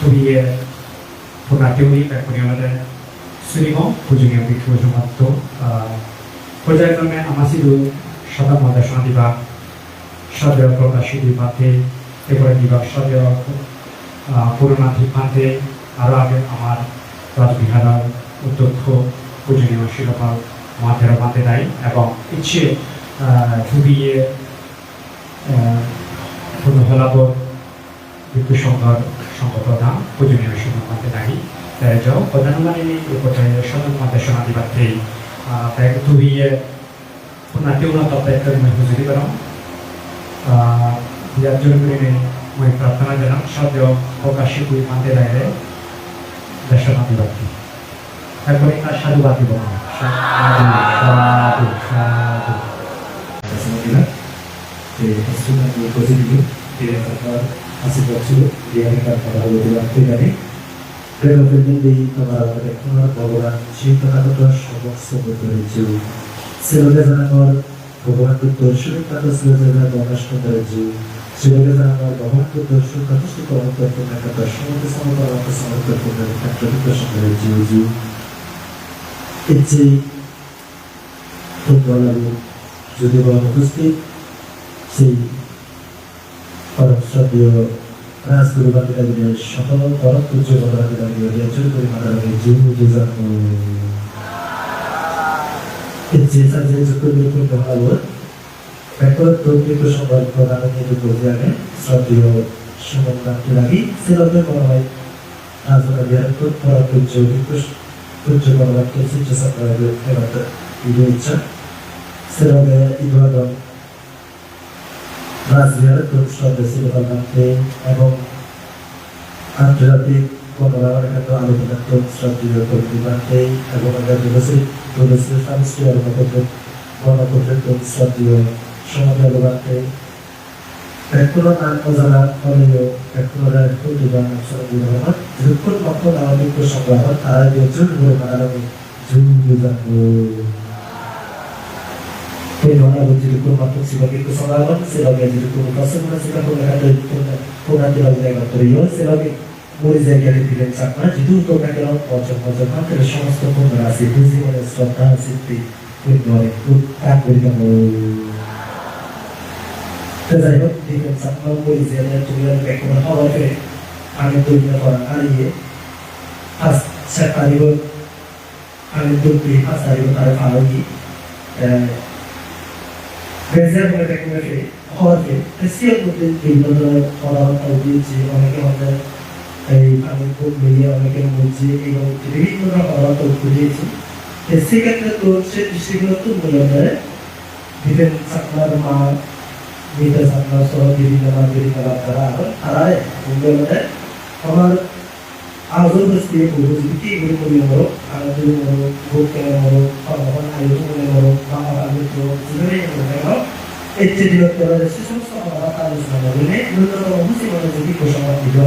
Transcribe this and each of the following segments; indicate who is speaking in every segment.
Speaker 1: 투비의 보나티오니 백분이어는 수리공 부중의 비투 정합도 পর্যায়ক্রমে আমাসিদু সদা মহাদেশনা বিভাগ সদয় প্রকাশী বিভাগে এরপরে বিভাগ সদয় পুরোনাথী ফাঁদে আরও আগে আমার রাজবিহারার অধ্যক্ষ পূজনীয় শিরোপাল মাথের মাতে দেয় এবং ইচ্ছে ঢুবিয়ে পুনঃলাবর বিদ্যুৎ সংঘর সংগঠনা পূজনীয় দেয় তাই যাও প্রধানমন্ত্রী বিভাগে kayak tuhiye punati una tapet kan mai huzuri barang dia jurung ini mai pratana janam sadyo প্রকাশী কুই মানতে রায় দর্শনাথী বাকি তারপরে তার সাধুবাদী বলা সাধু সাধু সাধু
Speaker 2: Alhamdulillah, kesulitan di posisi di tempat masih kecil dia akan pada waktu waktu ini Prema di kamar rektor Bhagavan Shikata সমস্ত করেছিল। সেবাকে জানানোর ভগবানকে দর্শন কাটা সেবাকে প্রকাশ করেছিল সেবাকে জানানোর ভগবানকে দর্শন কাটা সে কর্ম করতে না কাটা সমস্ত সমকর্ম সমর্থন করতে কাটা প্রকাশ করেছিল এই যে তোমরা যদি বলা উপস্থিত সেই পরমশ্রদ্ধেয় রাজগুরু বাকিদাগিরের সকল পরম পূজ্য বাকিদাগির রিয়াজুল করি মাদারাগির জিহু জিজাকু যে সাজে যুক্তলিপি মহাবল রেকর্ড প্রকৃত সম্বল প্রদান কিন্তু প্রোগ্রামে শ্রদ্ধেয় সুমন বাকিদাগি সিলতে করা হয় রাজবাগির পরম পূজ্য পূজ্য বাকিদাগির সিজা সম্প্রদায়ের ফেরত ইচ্ছা। সেরবে ইবাদত রাজিয়ার গ্রুপ সদস্য কল্যাণে এবং আন্তর্জাতিক কমলাকান্ত আলোচনাত্ম শ্রদ্ধীয় কর্তৃপক্ষে এবং আগামী প্রদেশের সাংস্কৃতিক গণতন্ত্র গণতন্ত্রের শ্রদ্ধীয় সমাজে ব্যক্তিগত আন্তর্জালা ব্যক্তিগত প্রতিবাদ সরবরাহ যুক্ত মত নাগরিক সংগ্রহ তার জন্য perdonar o diretor Matosila que que sonar lá se logo diretor passando na sua colocada por natural da natureza se logo মরিজের জ্ঞানে দিলেন চাকমা যদিও তোমরা কেন পঞ্চম পঞ্চম, মাত্র সমস্ত পুণ্য রাশি জীবনের শ্রদ্ধা, সিদ্ধি, পুণ্য অনেক উত্থান করিতাম তো যাই হোক, দিলেন চাকমা মরিজের তুমি এখন হওয়াতে আমি দুর্বল করা, হারিয়ে আজ আমি দুর্বল আজ হারিয়ে তার আরও বেজার করে দেখে হওয়ার পরে সিয়ার মধ্যে বিভিন্ন ধরনের পড়াশোনা দিয়েছি অনেকে আমাদের এই খুব মিলিয়ে অনেকের মধ্যে এবং বিভিন্ন ধরনের তথ্য দিয়েছি সেক্ষেত্রে তো সে দৃষ্টিগুলো তো মূল্যায়ন দিবেন আপনার মা বিদেশ আপনার সহ বিভিন্ন বিভিন্ন তারা তারা মূল্যায়নে আমার বহু যদি এগুলো মনে হলো মনে ভোগ কেন হলো ভগবান আয়ু মনে হলো বাবা তো জীবনে মনে হলো বিরক্ত হলে সে সমস্ত আমরা আলোচনা করলে ন্যূনতম বুঝি মনে যদি প্রসঙ্গ দিল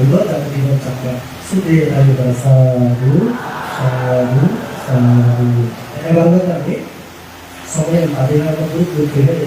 Speaker 2: berdua dan tidak cakap sudah ada bahasa sadu sadu sadu ini bangga lagi সময় আদিনা মতো করতে হবে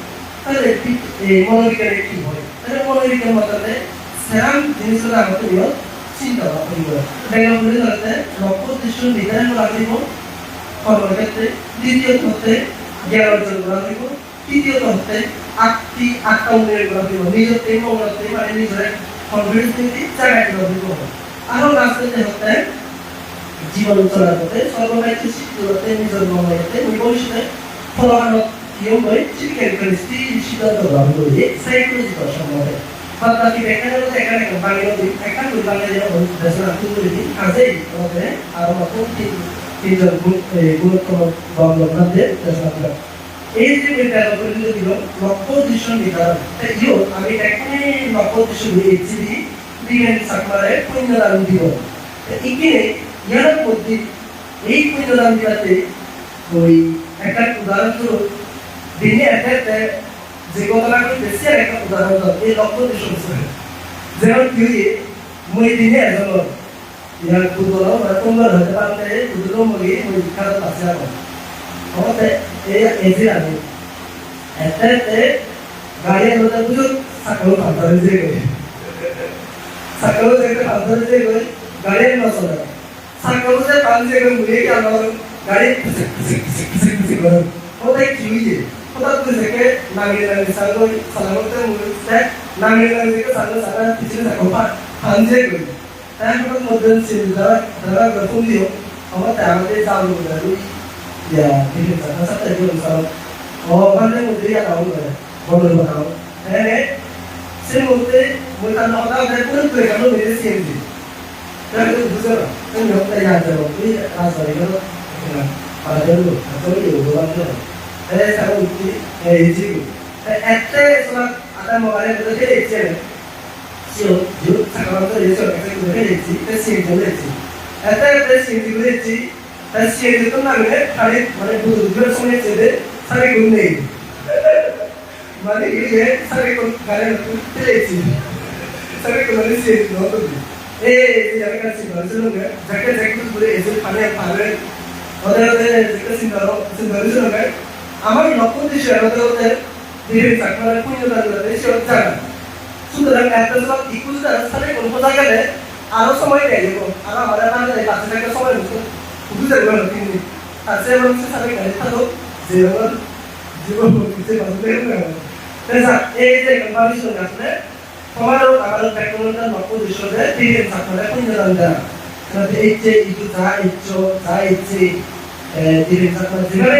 Speaker 2: তাহলে মনোবিজ্ঞানে কি হয় তাহলে মনোবিজ্ঞান মতামতে সেরাম জিনিসগুলো আমাদের বিরোধ চিন্তা ভাবনা করিব দেখা বলে? ধরতে লক্ষ্য, উদ্দেশ্য, নির্ধারণ করা দিব কর্মের ক্ষেত্রে দ্বিতীয়ত হতে জ্ঞান অর্জন করা দিব তৃতীয়ত হতে আটটি আটটা উন্নয়ন করা দিব নিজের প্রেম উন্নতি মানে নিজের কনফিডেন্স নীতি জায়গায় করা দিব আরও রাস্তাতে হতে জীবন চলার পথে সর্বদাইকে শিক্ষিত নিজের মনোনীতে ভবিষ্যতে ফলাফল নিয়মগণিত করে সাইকোলজিক্যাল সম্বন্ধে বাকি দেখা গেল এখানে বাংলা দিন এখান বাংলা যেন দেশের করে কাজেই আমাদের আরও রকম তিনজন গুরুত্বপূর্ণ লগ্নাদের দেশনাথরা এই যে বিদ্যালয় দিল লক্ষ্য দৃশ্য নির্ধারণ ইও আমি এখানে লক্ষ্য দৃশ্য দিয়ে এক্সিবি দিবেন পুণ্যদান দিব ইকে ইয়ার মধ্যে এই পুণ্যদান দিলাতে ওই একটা উদাহরণস্বরূপ একটা একটা যে কথাটা বেশি একটা উদাহরণ দাও এই লক্ষ্য শুনছে যেমন কি মই দিনে এজন ইয়ার ফুটবল মানে তোমরা হতে পারতে ফুটবল মগে মই খেলা পাশে আবার আমাতে এই যে আমি এতে এতে গাড়ি আনতে বুঝো সাকালো পান্তারে যে গেছে সাকালো যে পান্তারে যে গেছে গাড়ি আনতে চলে সাকালো যে পান্তারে গেছে মুড়ে কি আমার গাড়ি ওটা কি হইছে ওটা তো যে নাগিয়ে নাগিয়ে সাগো সালামতে মুড়ে নাগিয়ে নাগিয়ে সাগো সাগো পিছনে সাগো পা পান্তারে গেছে তারপর মধ্যে ছিল যারা যারা গঠন দিও আমার আমাদের চালু করে ওই ইয়া ঠিক আছে সাথে এগুলো সব ওখানে মধ্যে ইয়া কাউ করে বড় বানাও হ্যাঁ সে মধ্যে মই তার কথা করে পুরো করে গেল মেরে সিএমজি তাহলে তো বুঝো না هذا سبب يجيبه حتى سبب أتى مبارك بدك يجيبه شو جو سكرانتو يجيبه كذا بدك يجيبه تسير جل يجيبه حتى تسير جل يجيبه تسير جل تنا من خالي من بوزجور سوني جده ساري غنني মানে গিয়ে সারি কোন কারে তুলতেছি সারি কোন মানে সে নতো এ যারা কাছে বলছিল না যাকে যাকে পুরো এসে পালে পালে ওদের ওদের যেটা সিন ধরো সিন ধরছিল না আমার লক্ষ্য উদ্দেশ্য এলাকাদের ধীরে চাকমারা পুণ্যতাগুলোতে সে জানা সুতরাং এতজন ইকুজটা স্থানে কোনো জায়গায় আরও সময় দেয় এবং আরও আমাদের আমাদের কাছে থাকা সময় হতো বুঝতে পারল তিনি। কাছে এবং সে সাথে গাড়ি থাকো যে আমার জীবন বুঝতে পারল এই যে কনভারসেশন আসলে আমারও আমার টেকনোলজির লক্ষ্য উদ্দেশ্য যে ধীরে চাকমারা পুণ্যতাগুলো জানা তাহলে এই যে ইকু যা ইচ্ছ যা ইচ্ছে ধীরে চাকমারা যেভাবে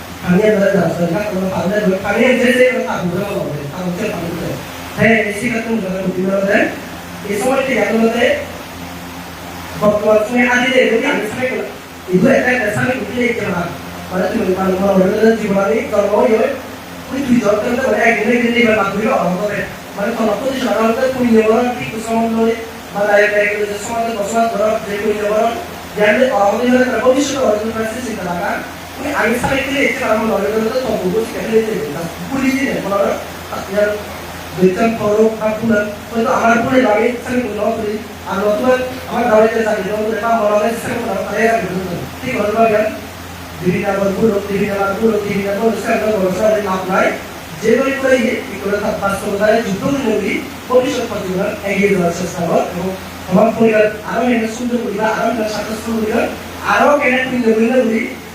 Speaker 2: সেলুন বিভিন্ন ফেরুন বিভিন্ন বই খাতা উঠতে গেলে সে যে এখানে আছে বিভিন্ন যেখানে পড়াশোনা চাই আমি ধরে যাচ্ছি না কোনো পালে পালে যে যে কাজ করে বলবে কাজ করে পালে হ্যাঁ এই শিক্ষা তুমি যখন উঠতে পারবে এই সময়টি এখন হতে বর্তমান সময়ে আদিতে যদি আমি সামনে এগুলো একটা একটা সামনে উঠে যেতে না মানে তুমি মানে মনে জীবনে জন্ম হয়ে 우리 둘이 어떤 때 원래 얘네 얘네 이걸 막 우리가 어떤 거래 মানে কোন পজিশন আর তো কোন নেওয়ার কি সমান নয় মানে এটা এগুলো যে সমান বসবাস ধরা যে কোন নেওয়ার জানলে আমাদের হলে তার ভবিষ্যৎ অর্জন করতে চিন্তা লাগা আমার নলেজ হলো তো বুঝ কেটে যেতে না পুলিশ দিনে কোন ইয়ার বেতন করো কাকুনা হয়তো আমার পুরে লাগে সালে কোন করি আর নতুন আমার দাঁড়িয়ে থাকে যেমন এটা মনে হয় সালে কোন আগে ঠিক হলো না বিভিন্ন বলগুলো বিভিন্ন বলগুলো বিভিন্ন অনুষ্ঠান অনুষ্ঠানে লাভ নয় যেভাবে করে এগুলো বাস্তবতায় যুদ্ধ নদী ভবিষ্যৎ প্রতিবার এগিয়ে যাওয়ার চেষ্টা কর এবং আমার পরিবার আরও এনে সুন্দর করিবা আরও সাকস্ত করিবা আরও কেন পিণ্ড